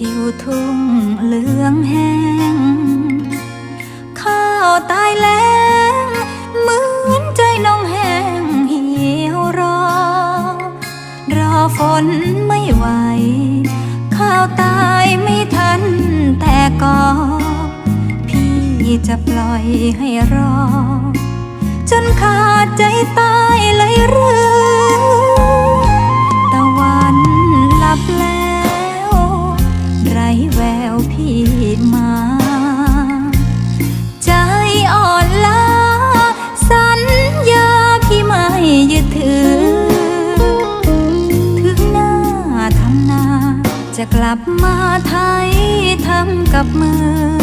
เป็นริ้วทิวทุ่งเหลืองแห้ง ข้าวตายแล้วเหมือนใจน้องแห้งเหี่ยวรอ รอฝนไม่ไหว ข้าวตายไม่ทันแต่ก็พี่จะปล่อยให้รอ จนขาดใจตาย ดถึง ถึงหน้าทำนา จะกลับมาไทยทำกับมือ